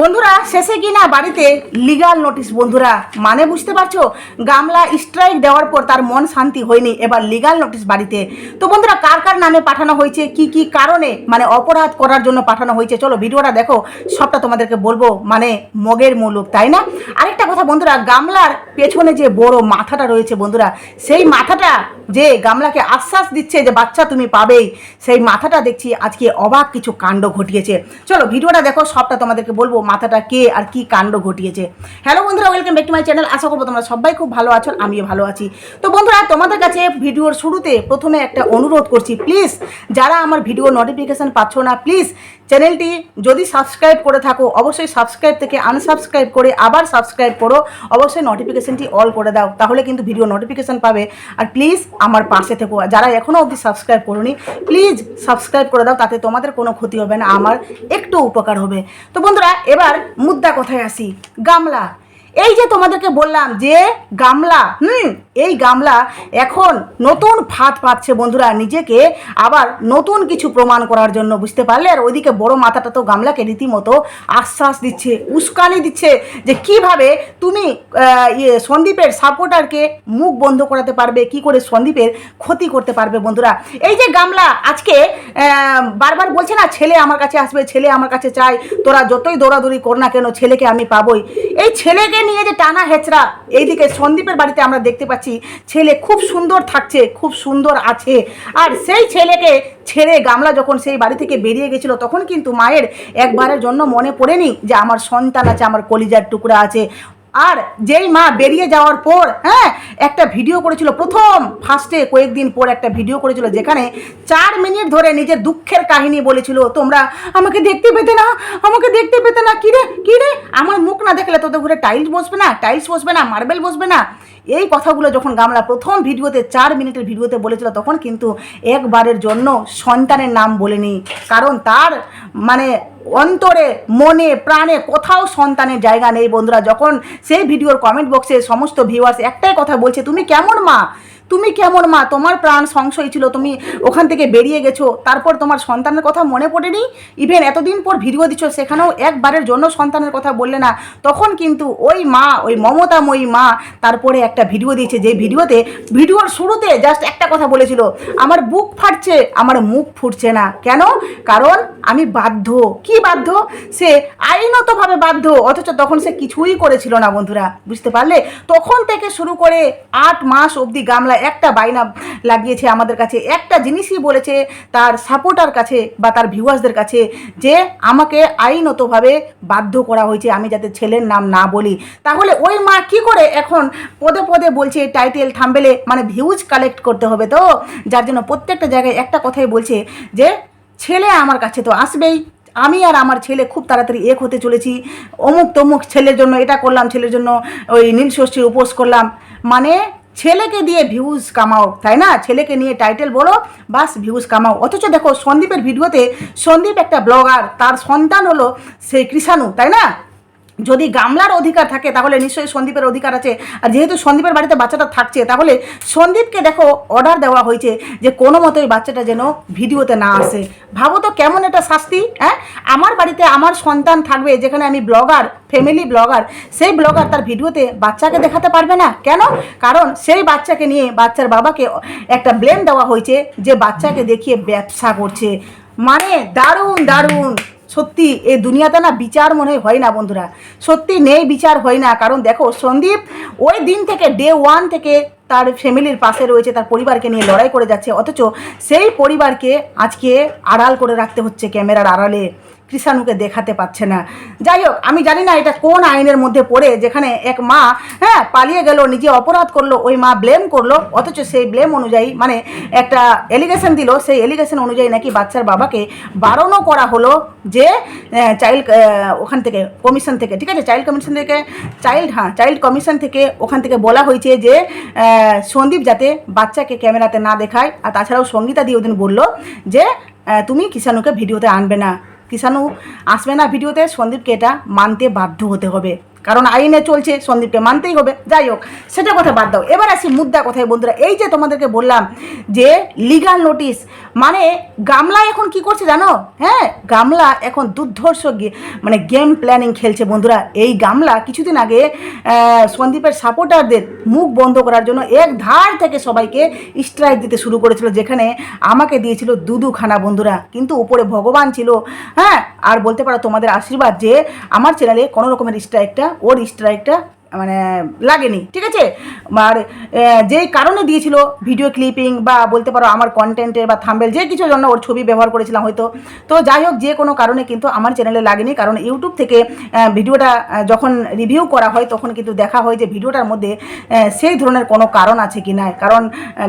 বন্ধুরা, শেষে কি না বাড়িতে লিগাল নোটিশ বন্ধুরা। মানে বুঝতে পারছ? গামলা স্ট্রাইক দেওয়ার পর তার মন শান্তি হয়নি, এবার লিগাল নোটিশ বাড়িতে। তো বন্ধুরা, কার কার নামে পাঠানো হয়েছে? কি কি কারণে? মানে অপরাধ করার জন্য পাঠানো হয়েছে? চলো ভিডিওটা দেখো, সবটা তোমাদেরকে বলব। মানে মগের মুলুক, তাই না? আরেকটা কথা বন্ধুরা, গামলার পেছনে যে বড় মাথাটা রয়েছে বন্ধুরা, সেই মাথাটা যে গামলাকে আশ্বাস দিচ্ছে যে বাচ্চা তুমি পাবেই, সেই মাথাটা দেখছি আজকে অবাক কিছু কাণ্ড ঘটিয়েছে। চলো ভিডিওটা দেখো, সবটা তোমাদেরকে বলব। মাথাটা কে আর কি কাণ্ড ঘটিয়েছে? হ্যালো বন্ধুরা welcome back to my channel আশা করব তোমরা সবাই খুব ভালো আছো, আমিও ভালো আছি। তো বন্ধুরা, তোমাদের কাছে ভিডিওর শুরুতে প্রথমে একটা অনুরোধ করছি প্লিজ যারা আমার ভিডিও নোটিফিকেশান পাচ্ছ না প্লিজ চ্যানেলটি যদি সাবস্ক্রাইব করে থাকো, অবশ্যই সাবস্ক্রাইব থেকে আনসাবস্ক্রাইব করে আবার সাবস্ক্রাইব করো। অবশ্যই নোটিফিকেশানটি অল করে দাও, তাহলে কিন্তু ভিডিও নোটিফিকেশান পাবে। আর প্লিজ আমার পাশে থেকো। যারা এখনও অবধি সাবস্ক্রাইব করোনি প্লিজ সাবস্ক্রাইব করে দাও, তাতে তোমাদের কোনো ক্ষতি হবে না, আমার একটু উপকার হবে। তো বন্ধুরা, এবার মুদ্রা কথায় আসি। গামলা। এই যে তোমাদেরকে বললাম যে, গামলা, হুম এই গামলা এখন নতুন ফাঁদ পাচ্ছে বন্ধুরা নিজেকে, আবার নতুন কিছু প্রমাণ করার জন্য, বুঝতে পারলে? আর ওইদিকে বড় মাথাটা তো গামলাকে রীতিমতো আশ্বাস দিচ্ছে, উস্কানি দিচ্ছে যে কীভাবে তুমি ইয়ে সন্দীপের সাপোর্টারকে মুখ বন্ধ করাতে পারবে, কি করে সন্দীপের ক্ষতি করতে পারবে বন্ধুরা? এই যে গামলা, আজকে বারবার বলছে না, ছেলে আমার কাছে আসবে, ছেলে আমার কাছে চাই, তোরা যতই দৌড়াদৌড়ি কর না কেন, ছেলেকে আমি পাবই। এই ছেলেকে নিয়ে যে টানা হেচড়া, এইদিকে সন্দীপের বাড়িতে আমরা দেখতে পাচ্ছি ছেলে খুব সুন্দর থাকছে, খুব সুন্দর আছে। আর সেই ছেলেকে ছেড়ে গামলা যখন সেই বাড়ি থেকে বেরিয়ে গেছিল, তখন কিন্তু মায়ের একবারের জন্য মনে পড়েনি যে আমার সন্তান আছে, আমার কলিজার টুকরা আছে আর যেই মা বেরিয়ে যাওয়ার পর হ্যাঁ একটা ভিডিও করেছিল, প্রথম ফার্স্টে কয়েকদিন পর একটা ভিডিও করেছিল, যেখানে চার মিনিট ধরে নিজের দুঃখের কাহিনী বলেছিল, তোমরা আমাকে দেখতে পেতে না, আমাকে দেখতে পেতে না কিরে কিরে আমার মুখ না দেখলে তোদের ঘুরে টাইলস বসবে না টাইলস বসবে না মার্বেল বসবে না। এই কথাগুলো যখন গামলা প্রথম ভিডিওতে, চার মিনিটের ভিডিওতে বলেছিল, তখন কিন্তু একবারের জন্য সন্তানের নাম বলেনি। কারণ তার মানে অন্তরে, মনে, প্রাণে কোথাও সন্তানের জায়গা নেই বন্ধুরা। যখন সেই ভিডিওর কমেন্ট বক্সে সমস্ত ভিউয়ার্স একটাই কথা বলছে, তুমি কেমন মা? তুমি কেমন মা? তোমার প্রাণ সংশয় ছিল, তুমি ওখান থেকে বেরিয়ে গেছো, তারপর তোমার সন্তানের কথা মনে পড়েনি? ইভেন এতদিন পর ভিডিও দিচ্ছ, সেখানেও একবারের জন্য সন্তানের কথা বললে না। তখন কিন্তু ওই মা, ওই মমতাময়ী মা তারপরে একটা ভিডিও দিয়েছে, যে ভিডিওতে, ভিডিওর শুরুতে জাস্ট একটা কথা বলেছিল, আমার বুক ফাটছে, আমার মুখ ফুটছে না। কেন? কারণ আমি বাধ্য। কি বাধ্য? সে আইনতভাবে বাধ্য, অথচ তখন সে কিছুই করেছিল না, বন্ধুরা। বুঝতে পারলে? তখন থেকে শুরু করে আট মাস অবধি গামলা একটা বাইনা লাগিয়েছে আমাদের কাছে, একটা জিনিসই বলেছে তার সাপোর্টার কাছে বা তার ভিউয়ার্সদের কাছে যে আমাকে আইনতভাবে বাধ্য করা হয়েছে আমি যাতে ছেলের নাম না বলি। তাহলে ওই মা কি করে এখন পদে পদে বলছে টাইটেল থাম্বেলে মানে ভিউজ কালেক্ট করতে হবে তো? যার জন্য প্রত্যেকটা জায়গায় একটা কথাই বলছে যে, ছেলে আমার কাছে তো আসবেই। আমি আর আমার ছেলে খুব তাড়াতাড়ি এক হতে চলেছি। অমুক তমুক ছেলের জন্য, এটা করলাম ছেলের জন্য, ওই নীল ষষ্ঠীর উপোস করলাম। মানে ছেলেকে দিয়ে ভিউজ কামাও, তাই না? ছেলেকে নিয়ে টাইটেল বলো, বাস ভিউজ কামাও। অথচ দেখো সন্দীপের ভিডিওতে সন্দীপ একটা ব্লগার তার সন্তান হলো সেই কৃষাণু, তাই না? যদি গামলার অধিকার থাকে, তাহলে নিশ্চয়ই সন্দীপের অধিকার আছে। আর যেহেতু সন্দীপের বাড়িতে বাচ্চাটা থাকছে, তাহলে সন্দীপকে দেখো অর্ডার দেওয়া হয়েছে যে কোনো মতোই বাচ্চাটা যেন ভিডিওতে না আসে। ভাবো তো কেমন এটা শাস্তি হ্যাঁ? আমার বাড়িতে আমার সন্তান থাকবে, যেখানে আমি ব্লগার ফ্যামিলি ব্লগার সেই ব্লগার তার ভিডিওতে বাচ্চাকে দেখাতে পারবে না। কেন? কারণ সেই বাচ্চাকে নিয়ে বাচ্চার বাবাকে একটা ব্লেম দেওয়া হয়েছে যে বাচ্চাকে দেখিয়ে ব্যবসা করছে। মানে দারুণ দারুণ। সত্যি, এ দুনিয়াতে না বিচার মনে হয় না বন্ধুরা। সত্যি নেই, বিচার হয় না। কারণ দেখো, সন্দীপ ওই দিন থেকে ডে ওয়ান থেকে তার ফ্যামিলির পাশে রয়েছে, তার পরিবারকে নিয়ে লড়াই করে যাচ্ছে। অথচ সেই পরিবারকে আজকে আড়াল করে রাখতে হচ্ছে ক্যামেরার আড়ালে। কৃষাণুকে দেখাতে পাচ্ছে না। যাই হোক, আমি জানি না এটা কোন আইনের মধ্যে পড়ে, যেখানে এক মা হ্যাঁ পালিয়ে গেল, নিজে অপরাধ করল, ওই মা ব্লেম করল, অথচ সেই ব্লেম অনুযায়ী মানে একটা এলিগেশন দিল, সেই এলিগেশন অনুযায়ী নাকি বাচ্চার বাবাকে বারণও করা হলো যে চাইল্ড ওখান থেকে কমিশন থেকে, ঠিক আছে? চাইল্ড কমিশন থেকে চাইল্ড হ্যাঁ চাইল্ড কমিশন থেকে ওখান থেকে বলা হয়েছে যে সন্দীপ যাতে বাচ্চাকে ক্যামেরাতে না দেখায়, আর তাছাড়াও সঙ্গীতা দিয়ে ওদিন বলল যে তুমি কিষাণুকে ভিডিওতে আনবে না। কিষাণু আসবে না ভিডিওতে সন্দীপকে এটা মানতে বাধ্য হতে হবে। কারণ আইনে চলছে, সন্দীপকে মানতেই হবে। যাই হোক, সেটা কথা বাদ দাও। এবার আসি মুদ্রা কথায়। বন্ধুরা, এই যে তোমাদেরকে বললাম যে লিগাল নোটিশ মানে গামলা এখন কি করছে জানো? হ্যাঁ গামলা এখন দুর্ধর্ষ মানে গেম প্ল্যানিং খেলছে। বন্ধুরা, এই গামলা কিছুদিন আগে সন্দীপের সাপোর্টারদের মুখ বন্ধ করার জন্য এক ধার থেকে সবাইকে স্ট্রাইক দিতে শুরু করেছিল, যেখানে আমাকে দিয়েছিল দুদুখানা, বন্ধুরা। কিন্তু উপরে ভগবান ছিল হ্যাঁ? আর বলতে পারো তোমাদের আশীর্বাদ যে আমার চ্যানেলে কোনো রকমের স্ট্রাইকটা ওর স্ট্রাইকটা মানে লাগেনি, ঠিক আছে? আর যেই কারণে দিয়েছিল ভিডিও ক্লিপিং বা বলতে পারো আমার কন্টেন্টের বা থাম্বেল যে কিছুর জন্য ওর ছবি ব্যবহার করেছিলাম হয়তো। তো যাই হোক, যে কোনো কারণে কিন্তু আমার চ্যানেলে লাগেনি, কারণ ইউটিউব থেকে ভিডিওটা যখন রিভিউ করা হয়, তখন কিন্তু দেখা হয় যে ভিডিওটার মধ্যে সেই ধরনের কোনো কারণ আছে কি না। কারণ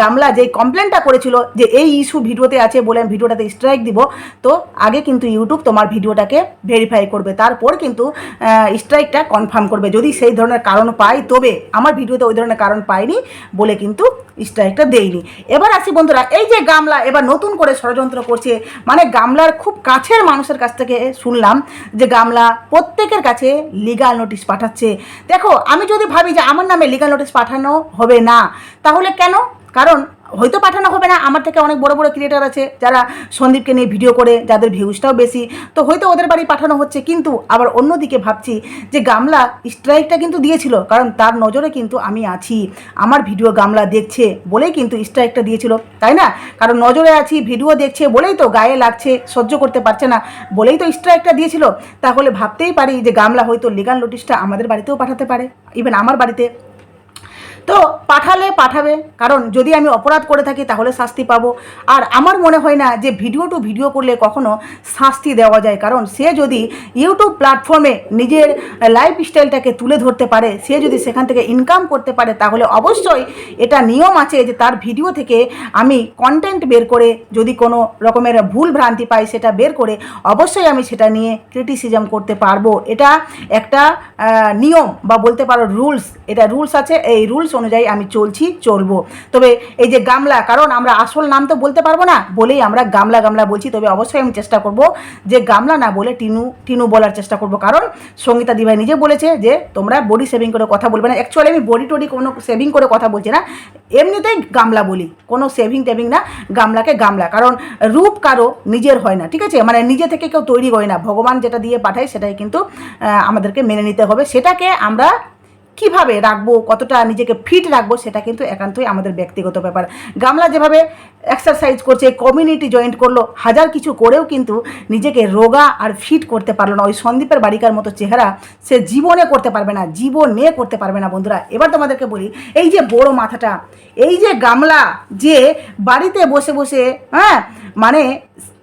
গামলা যেই কমপ্লেনটা করেছিল যে এই ইস্যু ভিডিওতে আছে বলে আমি ভিডিওটাতে স্ট্রাইক দিব, তো আগে কিন্তু ইউটিউব তোমার ভিডিওটাকে ভেরিফাই করবে। তারপর কিন্তু স্ট্রাইকটা কনফার্ম করবে। যদি সেই ধরনের কারণ পাই, তবে আমার ভিডিওতে ওই ধরনের কারণ পাইনি বলে কিন্তু স্ট্রাইকটা দেয়নি এবার আসি বন্ধুরা, এই যে গামলা, এবার নতুন করে ষড়যন্ত্র করছে। মানে গামলার খুব কাছের মানুষের কাছ থেকে শুনলাম যে গামলা প্রত্যেকের কাছে লিগাল নোটিশ পাঠাচ্ছে। দেখো, আমি যদি ভাবি যে আমার নামে লিগাল নোটিশ পাঠানো হবে না, তাহলে কেন? কারণ হয়তো পাঠানো হবে না। আমার থেকে অনেক বড় বড় ক্রিয়েটার আছে যারা সন্দীপকে নিয়ে ভিডিও করে, যাদের ভিউজটাও বেশি। তো হয়তো ওদের বাড়ি পাঠানো হচ্ছে, কিন্তু আবার অন্যদিকে ভাবছি যে গামলা স্ট্রাইকটা কিন্তু দিয়েছিল, কারণ তার নজরে কিন্তু আমি আছি। আমার ভিডিও গামলা দেখছে বলেই কিন্তু স্ট্রাইকটা দিয়েছিল, তাই না? কারণ নজরে আছি ভিডিও দেখছে বলেই তো গায়ে লাগছে, সহ্য করতে পারছে না, বলেই তো স্ট্রাইকটা দিয়েছিল। তাহলে ভাবতেই পারি যে গামলা হয়তো লিগাল নোটিশটা আমাদের বাড়িতেও পাঠাতে পারে। ইভেন আমার বাড়িতে তো পাঠালে পাঠাবে। কারণ যদি আমি অপরাধ করে থাকি, তাহলে শাস্তি পাবো। আর আমার মনে হয় না যে ভিডিও টু ভিডিও করলে কখনো শাস্তি দেওয়া যায়। কারণ সে যদি ইউটিউব প্ল্যাটফর্মে নিজের লাইফ স্টাইলটাকে তুলে ধরতে পারে, সে যদি সেখান থেকে ইনকাম করতে পারে, তাহলে অবশ্যই এটা নিয়ম আছে যে তার ভিডিও থেকে আমি কন্টেন্ট বের করে যদি কোনো রকমের ভুল ভ্রান্তি পাই, সেটা বের করে অবশ্যই আমি সেটা নিয়ে ক্রিটিসিজম করতে পারব। এটা একটা নিয়ম বা বলতে পারো রুলস এটা রুলস আছে। এই রুলস অনুযায়ী আমি চলছি, চলবো। তবে এই যে গামলা, কারণ আমরা আসল নাম তো বলতে পারব না, বলেই আমরা গামলা গামলা বলছি। তবে অবশ্যই আমি চেষ্টা করব যে গামলা না বলে টিনু টিনু বলার চেষ্টা করব। কারণ সঙ্গীতা দিভাই নিজে বলেছে যে, তোমরা বডি সেভিং করে কথা বলবে না। অ্যাকচুয়ালি আমি বডি টডি কোনো সেভিং করে কথা বলছি না। এমনিতেই গামলা বলি, কোনো সেভিং টেভিং না, গামলাকে গামলা। কারণ রূপ কারও নিজের হয় না, ঠিক আছে? মানে নিজে থেকে কেউ তৈরি হয় না। ভগবান যেটা দিয়ে পাঠায় সেটাই কিন্তু আমাদেরকে মেনে নিতে হবে। সেটাকে আমরা কীভাবে রাখব, কতটা নিজেকে ফিট রাখব, সেটা কিন্তু একান্তই আমাদের ব্যক্তিগত ব্যাপার। গামলা যেভাবে এক্সারসাইজ করছে কমিউনিটি জয়েন্ট করল, হাজার কিছু করেও কিন্তু নিজেকে রোগা আর ফিট করতে পারল না। ওই সন্দীপের বাড়িকার মতো চেহারা সে জীবনে করতে পারবে না, জীবনে করতে পারবে না, বন্ধুরা। এবার তোমাদেরকে বলি, এই যে বড় মাথাটা, এই যে গামলা যে বাড়িতে বসে বসে হ্যাঁ মানে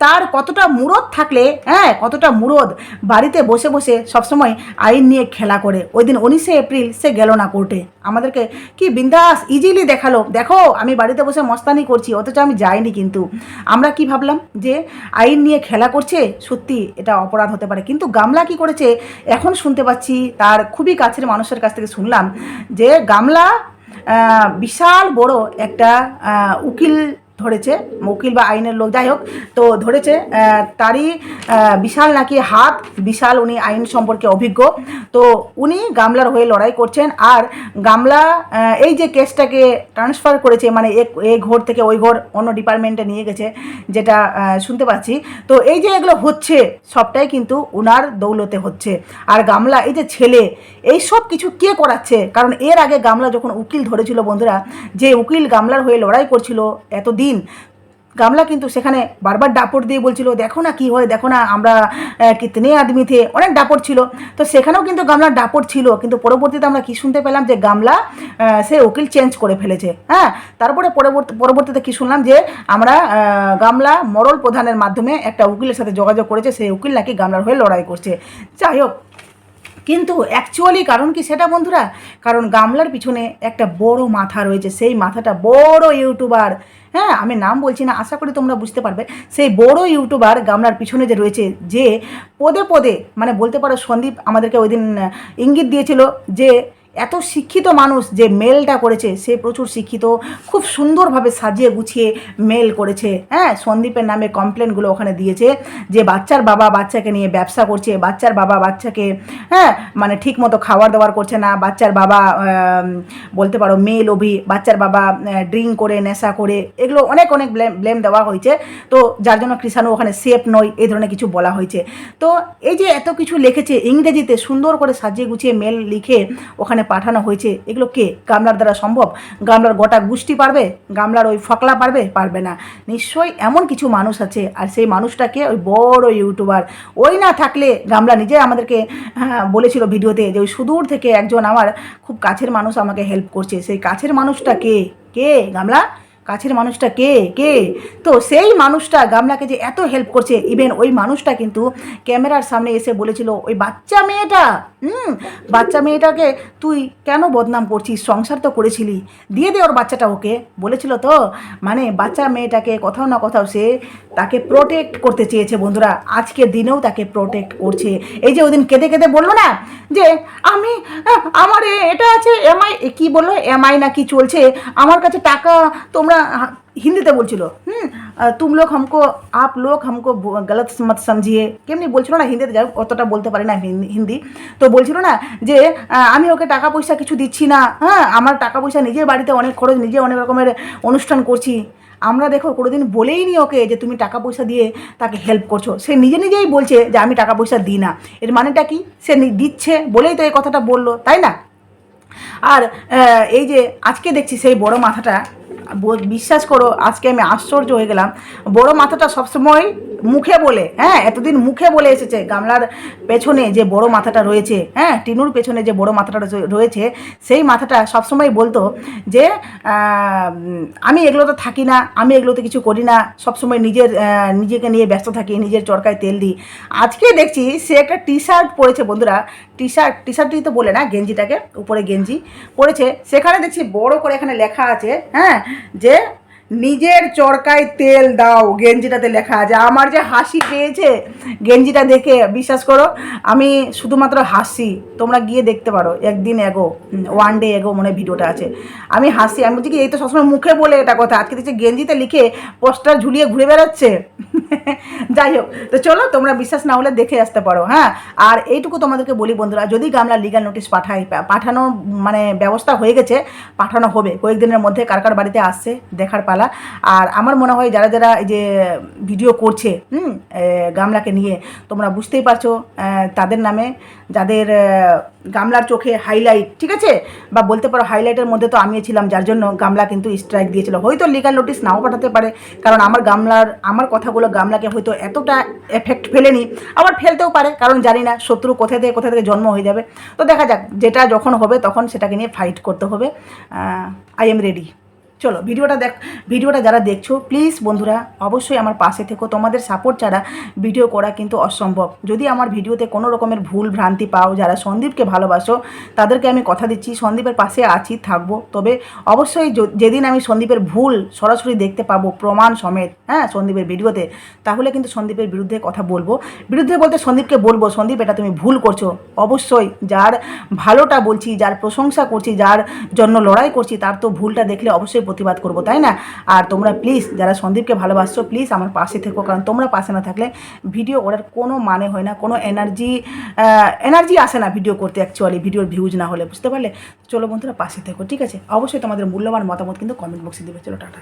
তার কতটা মুরদ থাকলে হ্যাঁ কতটা মুরদ বাড়িতে বসে বসে সবসময় আইন নিয়ে খেলা করে। ওই দিন উনিশে এপ্রিল সে গেল না কোর্টে। আমাদেরকে কি বিন্দাস ইজিলি দেখাল, দেখো, আমি বাড়িতে বসে মস্তানি করছি, অথচ আমি যাইনি কিন্তু। আমরা কি ভাবলাম যে আইন নিয়ে খেলা করছে, সত্যি এটা অপরাধ হতে পারে। কিন্তু গামলা কি করেছে, এখন শুনতে পাচ্ছি, তার খুবই কাছের মানুষের কাছ থেকে শুনলাম যে গামলা বিশাল বড় একটা উকিল ধরেছে উকিল বা আইনের লোক, যাই হোক, তো ধরেছে তারই বিশাল নাকি হাত, বিশাল উনি আইন সম্পর্কে অভিজ্ঞ। তো উনি গামলার হয়ে লড়াই করছেন, আর গামলা এই যে কেসটাকে ট্রান্সফার করেছে মানে এক- এই ঘর থেকে ওই ঘর অন্য ডিপার্টমেন্টে নিয়ে গেছে, যেটা শুনতে পাচ্ছি। তো এই যে এগুলো হচ্ছে, সবটাই কিন্তু উনার দৌলতে হচ্ছে। আর গামলা, এই যে ছেলে, এই সব কিছু কে করাচ্ছে? কারণ এর আগে গামলা যখন উকিল ধরেছিল বন্ধুরা, যে উকিল গামলার হয়ে লড়াই করছিল, এতদিন গামলা কিন্তু সেখানে বারবার ডাপট দিয়ে বলছিল, দেখো না কি হয়, দেখো না আমরা কিতনে আদমি থে? অনেক ডাপট ছিল। তো সেখানেও কিন্তু গামলার ডাপট ছিল, কিন্তু পরবর্তীতে আমরা কি শুনতে পেলাম যে গামলা সে উকিল চেঞ্জ করে ফেলেছে। হ্যাঁ তারপরে পরবর্তী, পরবর্তীতে কি শুনলাম যে আমরা গামলা মরল প্রধানের মাধ্যমে একটা উকিলের সাথে যোগাযোগ করেছে, সেই উকিল নাকি গামলার হয়ে লড়াই করছে। যাই হোক কিন্তু অ্যাকচুয়ালি কারণ কি সেটা বন্ধুরা? কারণ গামলার পিছনে একটা বড় মাথা রয়েছে, সেই মাথাটা বড় ইউটিউবার। হ্যাঁ আমি নাম বলছি না, আশা করি তোমরা বুঝতে পারবে। সেই বড় ইউটিউবার গামলার পিছনে যে রয়েছে, যে পদে পদে মানে বলতে পারো সন্দীপ আমাদেরকে ওই দিন ইঙ্গিত দিয়েছিল যে এত শিক্ষিত মানুষ যে মেলটা করেছে, সে প্রচুর শিক্ষিত, খুব সুন্দরভাবে সাজিয়ে গুছিয়ে মেল করেছে। হ্যাঁ সন্দীপের নামে কমপ্লেনগুলো ওখানে দিয়েছে যে বাচ্চার বাবা বাচ্চাকে নিয়ে ব্যবসা করছে, বাচ্চার বাবা বাচ্চাকে হ্যাঁ মানে ঠিক মতো খাবার দাবার করছে না, বাচ্চার বাবা বলতে পারো মেয়ে লোভী বাচ্চার বাবা ড্রিঙ্ক করে, নেশা করে, এগুলো অনেক অনেক ব্লেম ব্লেম দেওয়া হয়েছে। তো যার জন্য কৃষাণু ওখানে সেফ নয়, এই ধরনের কিছু বলা হয়েছে। তো এই যে এত কিছু লিখেছে ইংরেজিতে সুন্দর করে সাজিয়ে গুছিয়ে মেল লিখে ওখানে পাঠানো হয়েছে। এগুলো কে? গামলার দ্বারা সম্ভব? গামলার গোটা গুষ্টি পারবে? গামলার ওই ফকলা পারবে? পারবে না। নিশ্চয়ই এমন কিছু মানুষ আছে আর সেই মানুষটাকে ওই বড় ইউটিউবার। ওই না থাকলে গামলা নিজে আমাদেরকে হ্যাঁ, বলেছিল ভিডিওতে যে ওই সুদূর থেকে একজন আমার খুব কাছের মানুষ আমাকে হেল্প করছে। সেই কাছের মানুষটা কে? কে? গামলা? কাছের মানুষটা কে? কে? তো সেই মানুষটা গামলাকে যে এত হেল্প করছে ইভেন ওই মানুষটা কিন্তু ক্যামেরার সামনে এসে বলেছিল, ওই বাচ্চা মেয়েটা, হুম, বাচ্চা মেয়েটাকে তুই কেন বদনাম করছিস? সংসার তো করেছিলি, দিয়ে দে ওর বাচ্চাটা ওকে। বলেছিল তো মানে বাচ্চা মেয়েটাকে কোথাও না কোথাও সে তাকে প্রোটেক্ট করতে চেয়েছে বন্ধুরা। আজকের দিনেও তাকে প্রোটেক্ট করছে। এই যে ওদিন কেঁদে কেঁদে বলল না, যে আমি, আমার এটা আছে এমআই কি বলল? এমআই না কি চলছে? আমার কাছে টাকা তোমরা হিন্দিতে বলছিল হুম তুম লোক হামকো আপ লোক হামকো গলত মত সমঝিয়ে কেমনি বলছিল না হিন্দিতে যাই অতটা বলতে পারি না হিন্দি- তো বলছিল না যে আমি ওকে টাকা পয়সা কিছু দিচ্ছি না হ্যাঁ আমার টাকা পয়সা নিজের বাড়িতে অনেক খরচ নিজে অনেক রকমের অনুষ্ঠান করছি আমরা দেখো কোনোদিন বলেই নি ওকে যে তুমি টাকা পয়সা দিয়ে তাকে হেল্প করছ সে নিজে নিজেই বলছে যে আমি টাকা পয়সা দিই না এর মানেটা কি সে দিচ্ছে বলেই তো এই কথাটা বলল, তাই না? আর এই যে, আজকে দেখছি সেই বড় মাথাটা বিশ্বাস করো আজকে আমি আশ্চর্য হয়ে গেলাম। বড় মাথাটা সবসময় মুখে বলে হ্যাঁ এতদিন মুখে বলে এসেছে গামলার পেছনে যে বড় মাথাটা রয়েছে হ্যাঁ টিনুর পেছনে যে বড় মাথাটা রয়েছে- সেই মাথাটা সবসময় বলতো যে আমি এগুলোতে থাকি না, আমি এগুলোতে কিছু করি না, সবসময় নিজের নিজেকে নিয়ে ব্যস্ত থাকি, নিজের চরকায় তেল দিই। আজকে দেখছি সে একটা টি শার্ট পরেছে, বন্ধুরা টি শার্ট টি শার্টই তো বলে না, গেঞ্জিটাকে, উপরে গেঞ্জি পরেছে, সেখানে দেখছি বড় করে এখানে লেখা আছে হ্যাঁ যে নিজের চরকায় তেল দাও, গেঞ্জিটাতে লেখা আছে। আমার যে হাসি পেয়েছে, গেঞ্জিটা দেখে বিশ্বাস করো, আমি শুধুমাত্র হাসি। তোমরা গিয়ে দেখতে পারো, একদিন এগো ওয়ান ডে এগো মনে ভিডিওটা আছে। আমি হাসি, আমি বলছি কি, এই তো সবসময় মুখে বলে এটা কথা। আজকে দেখছি গেঞ্জিতে লিখে পোস্টার ঝুলিয়ে ঘুরে বেড়াচ্ছে। যাই হোক, তো চলো, তোমরা বিশ্বাস না হলে দেখে আসতে পারো হ্যাঁ? আর এইটুকু তোমাদেরকে বলি বন্ধুরা, যদি গামলা লিগাল নোটিশ পাঠাই পাঠানো মানে ব্যবস্থা হয়ে গেছে, পাঠানো হবে। কয়েকদিনের মধ্যে কার কার বাড়িতে আসছে, দেখার পালা আর আমার মনে হয় যারা যারা এই যে ভিডিও করছে, হুম গামলাকে নিয়ে, তোমরা বুঝতেই পারছ তাদের নামে যাদের গামলার চোখে হাইলাইট ঠিক আছে? বা বলতে পারো হাইলাইটের মধ্যে তো আমিও ছিলাম, যার জন্য গামলা কিন্তু স্ট্রাইক দিয়েছিল। হয়তো লিগাল নোটিশ নাও পাঠাতে পারে, কারণ আমার গামলার, আমার কথাগুলো গামলাকে হয়তো এতটা এফেক্ট ফেলেনি, আবার ফেলতেও পারে, কারণ জানি না শত্রু কোথা থেকে কোথা থেকে জন্ম হয়ে যাবে। তো দেখা যাক, যেটা যখন হবে তখন সেটাকে নিয়ে ফাইট করতে হবে। আই এম রেডি চলো ভিডিওটা দেখ, ভিডিওটা যারা দেখছ প্লিজ বন্ধুরা, অবশ্যই আমার পাশে থেকো। তোমাদের সাপোর্ট ছাড়া ভিডিও করা কিন্তু অসম্ভব। যদি আমার ভিডিওতে কোনো রকমের ভুল ভ্রান্তি পাও, যারা সন্দীপকে ভালোবাসো, তাদেরকে আমি কথা দিচ্ছি, সন্দীপের পাশে আছি, থাকব। তবে অবশ্যই যেদিন আমি সন্দীপের ভুল সরাসরি দেখতে পাবো, প্রমাণ সমেত হ্যাঁ সন্দীপের ভিডিওতে, তাহলে কিন্তু সন্দীপের বিরুদ্ধে কথা বলব। বিরুদ্ধে বলতে সন্দীপকে বলব, সন্দীপ, এটা তুমি ভুল করছ। অবশ্যই যার ভালোটা বলছি, যার প্রশংসা করছি, যার জন্য লড়াই করছি, তার তো ভুলটা দেখলে অবশ্যই প্রতিবাদ করব, তাই না? আর তোমরা প্লিজ যারা সন্দীপকে ভালোবাসছো প্লিজ আমার পাশে থেকো, কারণ তোমরা পাশে না থাকলে ভিডিও করার কোনো মানে হয় না, কোনো এনার্জি এনার্জি আসে না ভিডিও করতে অ্যাকচুয়ালি ভিডিওর ভিউজ না হলে, বুঝতে পারলে? চলো বন্ধুরা, পাশে থেকো, ঠিক আছে? অবশ্যই তোমাদের মূল্যবান মতামত কিন্তু কমেন্ট বক্সে দেবে, চলো, টাটা।